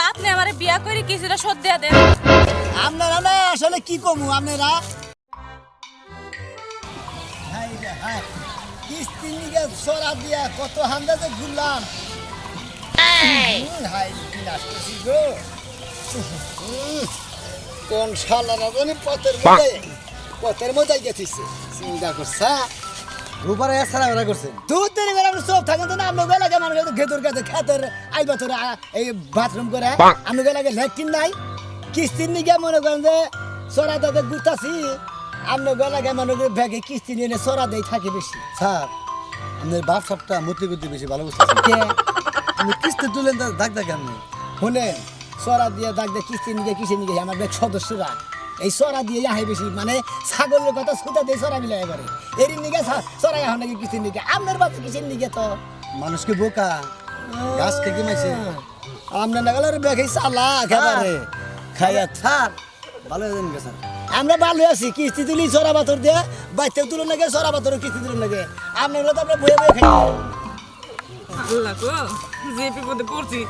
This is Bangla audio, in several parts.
তা আপনি আমারে বিয়া করে কিছুটা শোধ দিয়া দেন। আপনারা না আসলে কি কমু আপনারা? হাই কিস্তি নিগে সরা দিয়া কত হান্দাতে ঘুরলাম। হাই কি গো। কোন শালারা জানি পথের মধ্যে পথের মধ্যে গেছিছে চিন্তা করছা? রূপারে সারা বেড়া করছেন দুধ দেরি করে আমরা সব থাকেন তো না আমরা গেলে মানুষ ঘেতুর কাছে খেতের আইবা তোরা এই বাথরুম করে। আমরা গেলে ল্যাট্রিন নাই। কিস্তির নিগে মনে করেন যে সরা দাদা গুতাছি আমরা গেলে মনে করি ব্যাগে কিস্তি নিয়ে সরা দেই থাকে বেশি। স্যার আপনার বাপ সাপটা মূর্তি করতে বেশি ভালো বুঝতেছেন। কে? আপনি কিস্তি তুলেন তার দাগ দাগ আপনি শুনেন সরা দিয়ে দাগ দিয়ে কিস্তি নিগে কিসে নিগে আমার ব্যাগ সদস্যরা এই সরা দিয়ে আহে বেশি মানে ছাগলের কথা সুতা দিয়ে সরা মিলাই করে এর নিগে সরা এখন নাকি কিস্তির নিগে। আপনার বাচ্চা কিসের নিগে তো। মানুষকে বোকা গাছ থেকে মাইছে আমরা না গেলে ব্যাগে চালা একেবারে খাইয়া স্যার ভালো হয়ে যান স্যার। আমরা ভালো আছি কিস্তি তুলি সরা পাথর দিয়ে বাচ্চা তুলো নাকি সরা পাথর কিস্তি তুলো নাকি আপনারা তো আমরা বয়ে বয়ে খাই। আল্লাহ গো যে বিপদে পড়ছি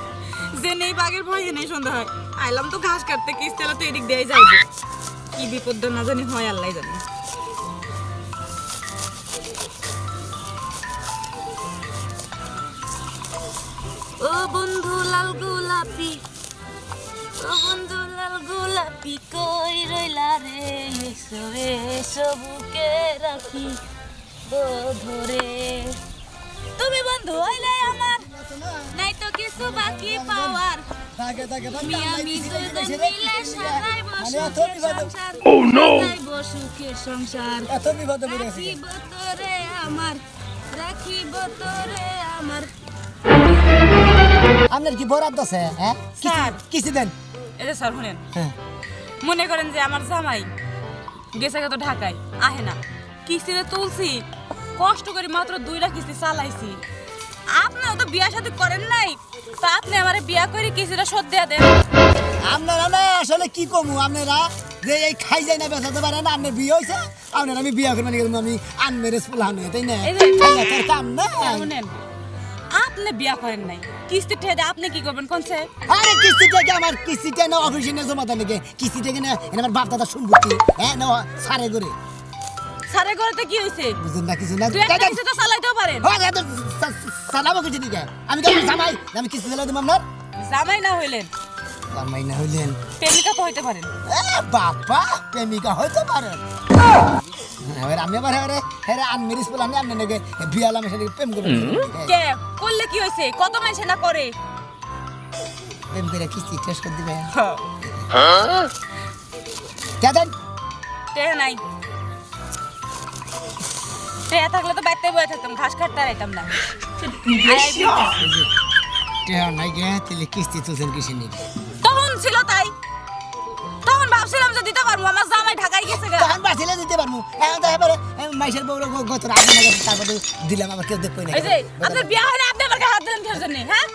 যে নেই বাঘের ভয় নেই সন্ধ্যা হয়। আইলাম তো ঘাস কাটতে কিস্তি তো এদিক দিয়ে যাইবে। কি বিপদটা না জানি, হয় আল্লাহ জানি। ও বন্ধু, লাল গোলাপি, ও বন্ধু, লাল গোলাপি, কই রইলা রে? এসো এসো, বুকে রাখি ধরে তুমি বন্ধু হইলে আমার, নাই তো কিছু বাকি পাওয়ার। মানে এত বিপদে ও নো বসুকে সংসার। এত বিপদে পড়ে আছি। আমার রাখিব তোরে আমার। আপনার কি বরাদ্দ আছে হ্যাঁ? স্যার। দেন। এটা স্যার শুনেন। হ্যাঁ। মনে করেন যে আমার জামাই গেছে তো ঢাকায় আহে না। কিস্তিতে তুলছি কষ্ট করে মাত্র দুইটা কিস্তি চালাইছি। আপনিও তো বিয়া সাথে করেন নাই। তা আপনি আমারে বিয়া করে শোধ দিয়া দেন। আপনারা না আসলে কি কমু আপনারা? যে এই খাই যায় না বেচাতে পারেন আপনার বিয়ে হয়েছে আপনার আমি বিয়ে করবেন আমি তাই না? কাম না আপনি বিয়া করেন নাই। কিস্তি ঠেদে আপনি কি করবেন কোনছে আরে কিস্তিটাকে আমার কিস্তিটা না অফিসে না জমা দেন নাকি? কিস্তিটাকে না এটা আমার বাপ দাদা সম্পত্তি হ্যাঁ না সারে করে সারে করতে কি হইছে? বুঝলেন না কিছু না। কিস্তি তো চালাইতেও পারেন কিছু দিকে। আমি কেমন জামাই? আমি কিস্তি দিলাম দিব আপনার? জামাই না হইলেন। জামাই না হইলেন। প্রেমিকা তো হইতে পারেন। এ বাবা প্রেমিকা হইতে পারেন। এবার আমি আবার এবারে হেরে আনমেরিস বলে আমি আপনি নাকি বিয়ালাম নাকি প্রেম করবেন কে? করলে কি হইছে কত মানুষ না করে? প্রেম করে কিস্তি শেষ করে দিবে কে দেন? টেহা নাই। টেহা থাকলে তো বাইতে বয়ে থাকতাম ঘাস কাটতে আইতাম না। টেহা নাই গে তাহলে কিস্তি তুলছেন কিসে নিয়ে তখন ছিল তাই। তখন ভাবছিলাম যে দিতে পারব আমার জামাই ঢাকায় গেছে গা। তখন বাঁচিলে দিতে পারব। এখন তো এবারে মাইসের বউরা গত আগে না তারপরে দিলাম আবার কেউ দেখব না। এই যে আপনার বিয়া হয় না আপনি আমার গায়ে হাত দিলেন কিসের জন্য হ্যাঁ?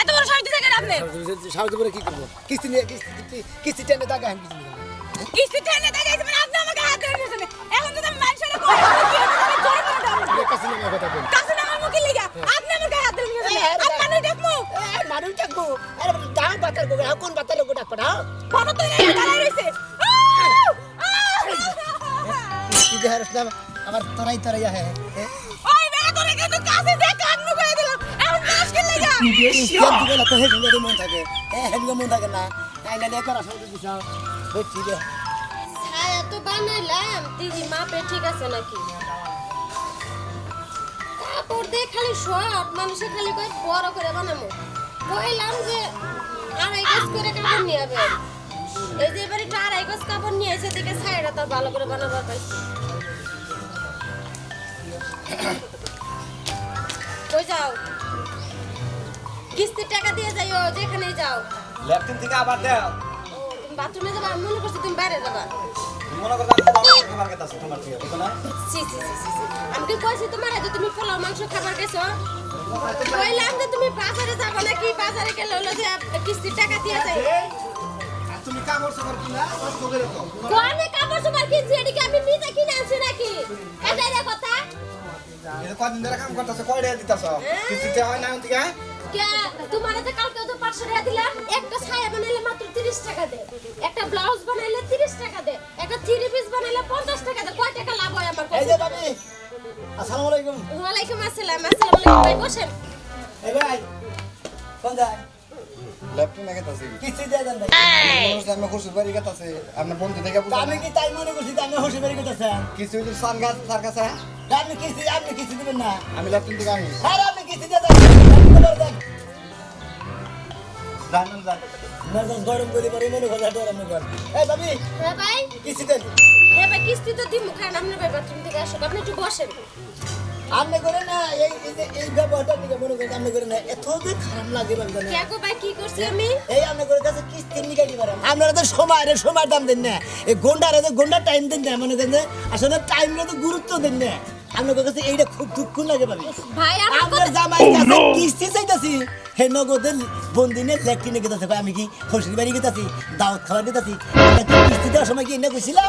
এত বড় সাহস দিতে কেন আপনি? সাহায্য করে কি করব? কিস্তি নিয়ে কিস্তি কিস্তি টেনে টাকা কিস্তি টেনে দেখাইছে মানে আপনি আমার গায়ে হাত দিলেন কিসের জন্য এখন যদি আমি মানুষের বলি কি হবে আমি জোরে করে দাও নিবো। কাছে নিয়ে কথা বল। কাছে না আমার মুখে লিগা আপনি আমার গায়ে হাত দিলেন কিসের জন্য আমি মানুষ দেখব মানুষ ডাকবো। আরে ডাক বাতার করব কোন বাতার লোক ডাকবো না? ফটো তো এই দাঁড়ায় রইছে কিস্তি দিয়ে হারস না আবার তোরাই তোরাই আহে। ওই বেটা তোরে কিন্তু কাছে দিয়ে কান মুখে দিলাম। এখন মুশকিল লাগা কিস্তি দিবে না তো? হে সঙ্গে মন থাকে। হ্যাঁ হে মন থাকে না। আইনা নিয়ে করা সঙ্গে দিছাও বুঝছি রে ছায়া তো বানাইলাম দিদি মাপে ঠিক আছে নাকি? কাপড় দিয়ে খালি শর্ট মানুষে খালি কয় বড় করে বানাবো। কইলাম যে আড়াই গজ করে কাপড় নিয়ে যাবেন এই যে এবার একটু আড়াই গজ কাপড় নিয়ে এসে দিকে ছায়াটা তো ভালো করে বানাবার পাইছি কই যাও? কিস্তির টাকা দিয়ে যাইও যেখানেই যাও। ল্যাপটপ থেকে আবার দাও। তুমি বাথরুমে যাবা? আমি মনে করছি তুমি বাইরে যাবা। মনে করো খাবার খেতে তোমার থেকে বুঝো না? C C C C C. আমি কি কইছি তোমার যে তুমি পোলাও মাংস খাবার গেছো কইলাম যে তুমি বাজারে যাব নাকি? বাজারে গেলে হলো যে কিস্তির টাকা দিয়ে যাই তুমি কামড় সামর কিনা? কষ্ট করে তো কোনে কাপড় চোপড় কিনছি এদিকে আমি নিজে কিনে আনছি নাকি? এটাই রে কথা। কদিন ধরে কাম করতেছ কয়টা দিতেছ? কিস্তিতে হয় না থেকে কে? তোমার কালকে পাঁচশো টাকা দিলাম একটা ছাই তিরিশ টাকা দে একটা ব্লাউজ বানাইলে তিরিশ টাকা দে একটা থ্রি পিস বানাইলে পঞ্চাশ টাকা দে কয় টাকা লাভ হয় আমার এই যে ভাবি আসসালামু আলাইকুম। ওয়ালাইকুম আসসালাম আসসালামু আলাইকুম ভাই বসেন। এই ভাই কোন যায়? ল্যাপটপ না গেতাছে। কিস্তি দিয়ে দেন ভাই। আমি খুশি বাড়ি আপনার বন্ধু থেকে তা আমি কি তাই মনে করছি আমি হসে বেরিয়ে গেতেছে? কিছু যদি সান গাছ তার কাছে আপনি কিস্তি আপনি কিস্তি দিবেন না। আমি ল্যাপটপ থেকে আনি। আরে জানেন জান মেজাজ গরম করে পারি মনে করে গরম। করে এই ভাবি হ্যাঁ ভাই? কিস্তি দেন হ্যাঁ ভাই কিস্তি তো দিমু খান আপনার ভাই বাথরুম থেকে আসুন আপনি একটু বসেন। আপনি করে না এই এই যে এই ব্যবহারটা দিকে মনে করেন আপনি করে না এত যে খারাপ লাগে ভাবি জানেন কে ভাই কি করছি আমি? এই আপনি করে কাছে কিস্তি নিয়ে আপনারা তো সময় রে সময় দাম দেন না। এই গন্ডারে তো গন্ডা টাইম দেন না মনে করেন আসলে টাইম তো গুরুত্ব দেন না। আপনার কাছে এইটা খুব দুঃখ লাগে ভাবি। ভাই আমার জামাই কাছে কিস্তি চাইতাছি। হে নগদের বন্দিনে নিয়ে গেতাছে। ভাই আমি কি হসির বাড়ি গেতাছি? দাওয়াত খাবার গেতাছি কিস্তি দেওয়ার সময় কি এনে কইছিলাম